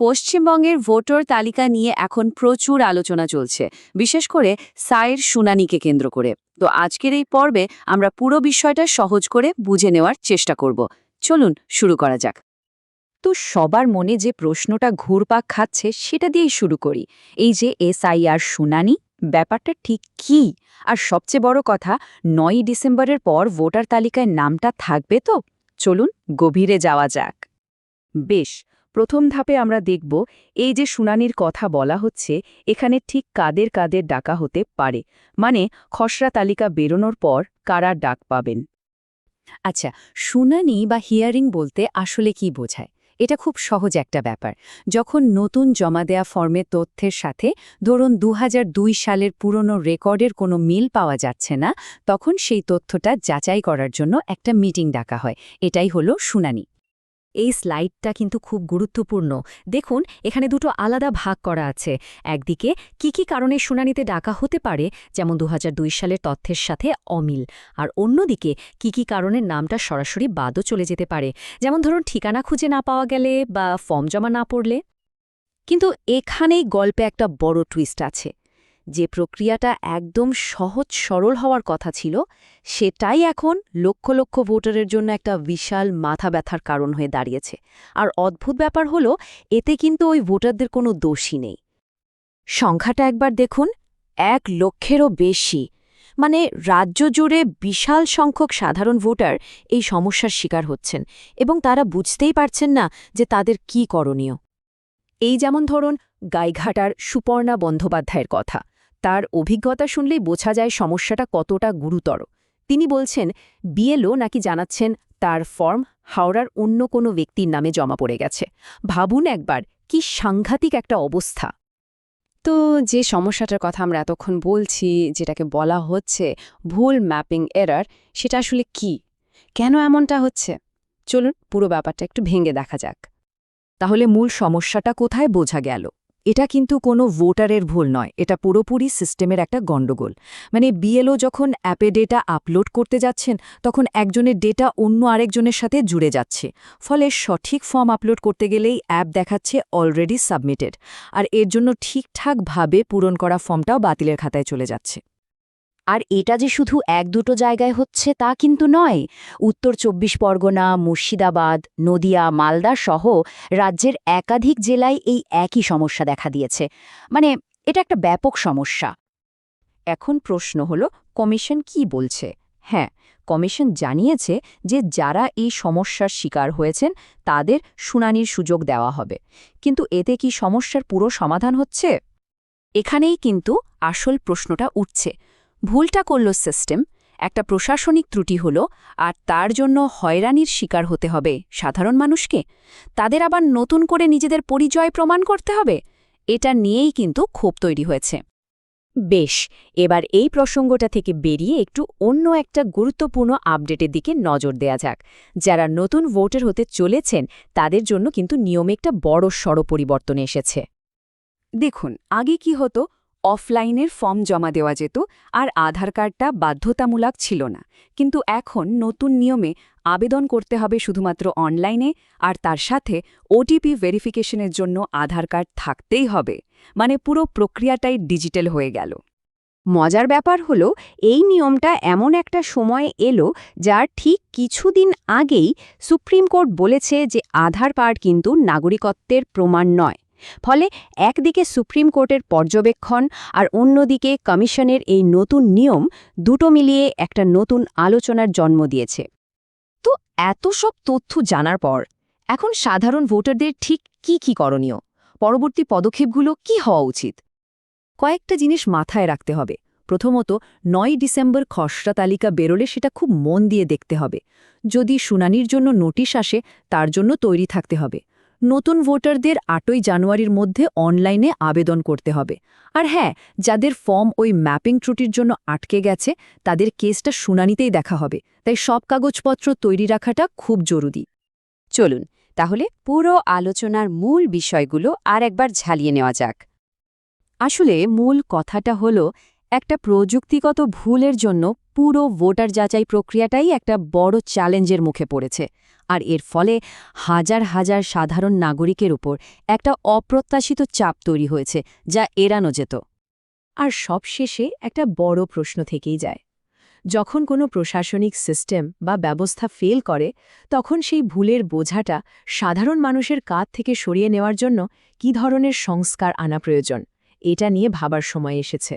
পশ্চিমবঙ্গের ভোটার তালিকা নিয়ে এখন প্রচুর আলোচনা চলছে, বিশেষ করে সায়ের শুনানিকে কেন্দ্র করে। তো আজকের এই পর্বে আমরা পুরো বিষয়টা সহজ করে বুঝে নেওয়ার চেষ্টা করব। চলুন শুরু করা যাক। তো সবার মনে যে প্রশ্নটা ঘুরপাক খাচ্ছে সেটা দিয়েই শুরু করি। এই যে এসআইআর শুনানি, ব্যাপারটা ঠিক কি? আর সবচেয়ে বড় কথা, নয়ই ডিসেম্বরের পর ভোটার তালিকায় নামটা থাকবে তো? চলুন গভীরে যাওয়া যাক। বেশ প্রথম ধাপে আমরা দেখব, এই যে শুনানির কথা বলা হচ্ছে, এখানে ঠিক কাদের কাদের ডাকা হতে পারে মানে খসড়া তালিকা বেরোনোর পর কারা ডাক পাবেন। আচ্ছা শুনানি বা হিয়ারিং বলতে আসলে কি বোঝায়? এটা খুব সহজ একটা ব্যাপার। যখন নতুন জমা দেয়া ফর্মের তথ্যের সাথে ধরুন দু হাজার দুই সালের পুরনো রেকর্ডের কোনো মিল পাওয়া যাচ্ছে না, তখন সেই তথ্যটা যাচাই করার জন্য একটা মিটিং ডাকা হয়। এটাই হলো শুনানি। এই স্লাইডটা কিন্তু খুব গুরুত্বপূর্ণ। দেখুন, এখানে দুটো আলাদা ভাগ করা আছে। একদিকে কি কি কারণে শুনানিতে ডাকা হতে পারে, যেমন দু হাজার দুই সালের তথ্যের সাথে অমিল। আর অন্যদিকে কি কি কারণে নামটা সরাসরি বাদও চলে যেতে পারে, যেমন ধরুন ঠিকানা খুঁজে না পাওয়া গেলে বা ফর্ম জমা না পড়লে। কিন্তু এখানেই গল্পে একটা বড় টুইস্ট আছে। যে প্রক্রিয়াটা একদম সহজ সরল হওয়ার কথা ছিল, সেটাই এখন লক্ষ লক্ষ ভোটারের জন্য একটা বিশাল মাথা ব্যথার কারণ হয়ে দাঁড়িয়েছে। আর অদ্ভুত ব্যাপার হলো, এতে কিন্তু ওই ভোটারদের কোনো দোষই নেই। সংখ্যাটা একবার দেখুন, এক লক্ষেরও বেশি। মানে রাজ্য জুড়ে বিশাল সংখ্যক সাধারণ ভোটার এই সমস্যার শিকার হচ্ছেন এবং তারা বুঝতেই পারছেন না যে তাদের কি করণীয়। এই যেমন ধরুন, গাইঘাটার সুপর্ণা বন্দ্যোপাধ্যায়ের কথা। তার অভিজ্ঞতা শুনলেই বোঝা যায় সমস্যাটা কতটা গুরুতর। তিনি বলছেন, বিএলও নাকি জানাচ্ছেন তার ফর্ম হাওড়ার অন্য কোনো ব্যক্তির নামে জমা পড়ে গেছে। ভাবুন একবার, কি সাংঘাতিক একটা অবস্থা। তো যে সমস্যাটার কথা আমরা এতক্ষণ বলছি, যেটাকে বলা হচ্ছে ভুল ম্যাপিং এরার, সেটা আসলে কি? কেন এমনটা হচ্ছে? চলুন পুরো ব্যাপারটা একটু ভেঙে দেখা যাক। তাহলে মূল সমস্যাটা কোথায় বোঝা গেল? এটা কিন্তু কোনো ভোটারের ভুল নয়, এটা পুরোপুরি সিস্টেমের একটা গণ্ডগোল। মানে বিএলও যখন অ্যাপে ডেটা আপলোড করতে যাচ্ছেন, তখন একজনের ডেটা অন্য আরেকজনের সাথে জুড়ে যাচ্ছে। ফলে সঠিক ফর্ম আপলোড করতে গেলেই অ্যাপ দেখাচ্ছে অলরেডি সাবমিটেড। আর এর জন্য ঠিকঠাকভাবে পূরণ করা ফর্মটাও বাতিলের খাতায় চলে যাচ্ছে। আর এটা যে শুধু এক দুটো জায়গায় হচ্ছে তা কিন্তু নয়। উত্তর চব্বিশ পরগনা, মুর্শিদাবাদ, নদিয়া, মালদা সহ রাজ্যের একাধিক জেলায় এই একই সমস্যা দেখা দিয়েছে। মানে এটা একটা ব্যাপক সমস্যা। এখন প্রশ্ন হল, কমিশন কি বলছে? হ্যাঁ কমিশন জানিয়েছে যে যারা এই সমস্যার শিকার হয়েছেন, তাদের শুনানির সুযোগ দেওয়া হবে। কিন্তু এতে কি সমস্যার পুরো সমাধান হচ্ছে? এখানেই কিন্তু আসল প্রশ্নটা উঠছে। ভুলটা করল সিস্টেম, একটা প্রশাসনিক ত্রুটি হল আর তার জন্য হয়রানির শিকার হতে হবে সাধারণ মানুষকে। তাদের আবার নতুন করে নিজেদের পরিচয় প্রমাণ করতে হবে? এটা নিয়েই কিন্তু ক্ষোভ তৈরি হয়েছে। বেশ, এবার এই প্রসঙ্গটা থেকে বেরিয়ে একটু অন্য একটা গুরুত্বপূর্ণ আপডেটের দিকে নজর দেয়া যাক। যারা নতুন ভোটার হতে চলেছেন, তাদের জন্য কিন্তু নিয়মে একটা বড় সড় পরিবর্তন এসেছে। দেখুন, আগে কি হতো? অফলাইনের ফর্ম জমা দেওয়া যেত আর আধার কার্ডটা বাধ্যতামূলক ছিল না। কিন্তু এখন নতুন নিয়মে আবেদন করতে হবে শুধুমাত্র অনলাইনে আর তার সাথে ওটিপি ভেরিফিকেশনের জন্য আধার কার্ড থাকতেই হবে। মানে পুরো প্রক্রিয়াটাই ডিজিটাল হয়ে গেল। মজার ব্যাপার হলো, এই নিয়মটা এমন একটা সময়ে এলো যার ঠিক কিছুদিন আগেই সুপ্রিম কোর্ট বলেছে যে আধার কার্ড কিন্তু নাগরিকত্বের প্রমাণ নয়। ফলে একদিকে সুপ্রিম কোর্টের পর্যবেক্ষণ আর অন্যদিকে কমিশনের এই নতুন নিয়ম দুটো মিলিয়ে একটা নতুন আলোচনার জন্ম দিয়েছে। তো এত সব তথ্য জানার পর এখন সাধারণ ভোটারদের ঠিক কি কি করণীয়? পরবর্তী পদক্ষেপগুলো কি হওয়া উচিত? কয়েকটা জিনিস মাথায় রাখতে হবে। প্রথমত, নয় ডিসেম্বর খসড়া তালিকা বেরোলে সেটা খুব মন দিয়ে দেখতে হবে। যদি শুনানির জন্য নোটিশ আসে, তার জন্য তৈরি থাকতে হবে। নতুন ভোটারদের আটই জানুয়ারির মধ্যে অনলাইনে আবেদন করতে হবে। আর হ্যাঁ যাদের ফর্ম ওই ম্যাপিং ত্রুটির জন্য আটকে গেছে, তাদের কেসটা শুনানিতেই দেখা হবে। তাই সব কাগজপত্র তৈরি রাখাটা খুব জরুরি। চলুন, তাহলে পুরো আলোচনার মূল বিষয়গুলো আর একবার ঝালিয়ে নেওয়া যাক। আসলে মূল কথাটা হল একটা প্রযুক্তিগত ভুলের জন্য পুরো ভোটার যাচাই প্রক্রিয়াটাই একটা বড় চ্যালেঞ্জের মুখে পড়েছে, আর এর ফলে হাজার হাজার সাধারণ নাগরিকের উপর একটা অপ্রত্যাশিত চাপ তৈরি হয়েছে, যা এড়ানো যেত। আর সবশেষে একটা বড় প্রশ্ন থেকেই যায়। যখন কোনো প্রশাসনিক সিস্টেম বা ব্যবস্থা ফেল করে, তখন সেই ভুলের বোঝাটা সাধারণ মানুষের কাঁধ থেকে সরিয়ে নেওয়ার জন্য কী ধরনের সংস্কার আনা প্রয়োজন, এটা নিয়ে ভাবার সময় এসেছে।